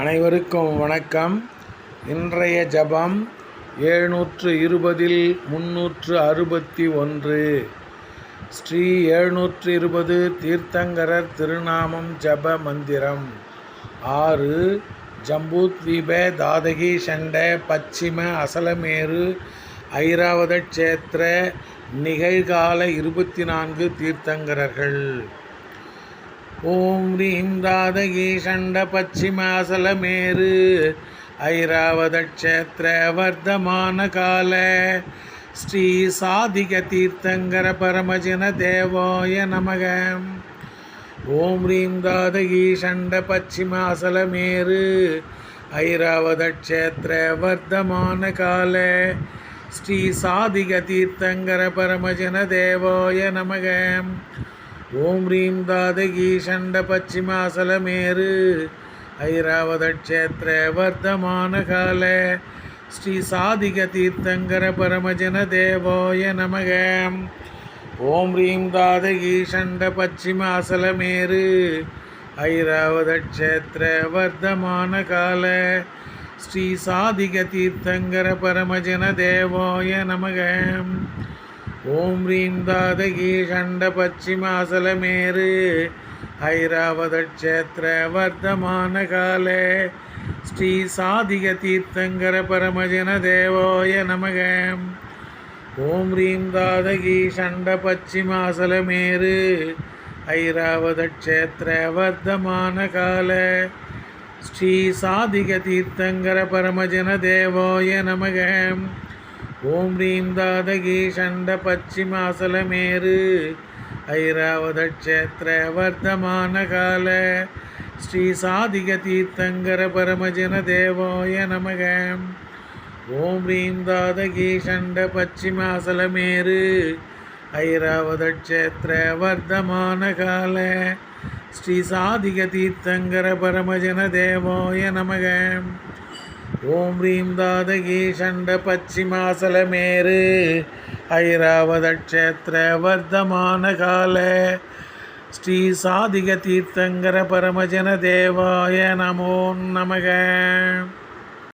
அனைவருக்கும் வணக்கம். இன்றைய ஜபம் எழுநூற்று இருபதில் முன்னூற்று அறுபத்தி ஒன்று. ஸ்ரீ எழுநூற்று இருபது தீர்த்தங்கரர் திருநாமம் ஜப மந்திரம். ஆறு ஜம்பூத்வீப தாதகி சண்ட பச்சிம அசலமேரு ஐராவத க்ஷேத்திர நிகழ்கால இருபத்தி நான்கு தீர்த்தங்கரர்கள். ஓம் ரீம் தாதகி சண்ட பச்சிமாசலமேரு ஐராவதக்ஷேத்திர வர்த்தமான கால. ஸ்ரீ சாதிக தீர்த்தங்கர பரமஜன தேவாய நமக. ஓம் ரீம் தாதகி சண்ட பச்சிமாசலமேரு ஐராவதக்ஷேத்திர வர்த்தமான கால. ஸ்ரீ சாதிக தீர்த்தங்கர பரமஜன தேவாய நமகம் ஓம் ரீம் தாதகி சண்ட பச்சிமாசலமேரு ஐராவத வர்த்தமான கால ஸ்ரீ சாதிக தீர்த்தங்கர பரமஜன தேவோய நமக. ஓம் ரீம் தாதகி சண்ட பச்சிமாசலமேரு ஐராவத வர்த்தமான கால ஸ்ரீ சாதிக தீர்த்தங்கர பரமஜன தேவோய நமகம் ஓம் ரீம் தாதகி சண்ட பச்சிமாசலமேரு ஐராவத வர்த்தமான காலே ஸ்ரீ சாதிக தீர்த்தங்கர பரமஜன தேவோய நமக. ஓம் ரீம் தாதகி சண்ட பச்சிமாசலமேரு ஐராவத வர்த்தமான காலே ஸ்ரீ சாதிக தீர்த்தங்கர பரமஜன தேவோய நமகம் ஓம் ரீம் தாதகி சண்ட பச்சிமாசலமேரு ஐராவத க்ஷேத்திர வர்த்தமான கால ஸ்ரீ சாதிக தீர்த்தங்கர பரமஜன தேவாய நமக. ஓம் ரீம் தாதகி சண்ட பச்சிமாசலமேரு ஐராவத க்ஷேத்திர வர்த்தமான கால ஸ்ரீ சாதிக தீர்த்தங்கர பரமஜன தேவாய நமக. ஓம் ரீம் தாதகி சண்ட பச்சிமாசலமேரு ஐராவதக்ஷேத்திர வர்த்தமான கால ஸ்ரீ சாதிக தீர்த்தங்கர பரமஜன தேவாய நமோ நமக.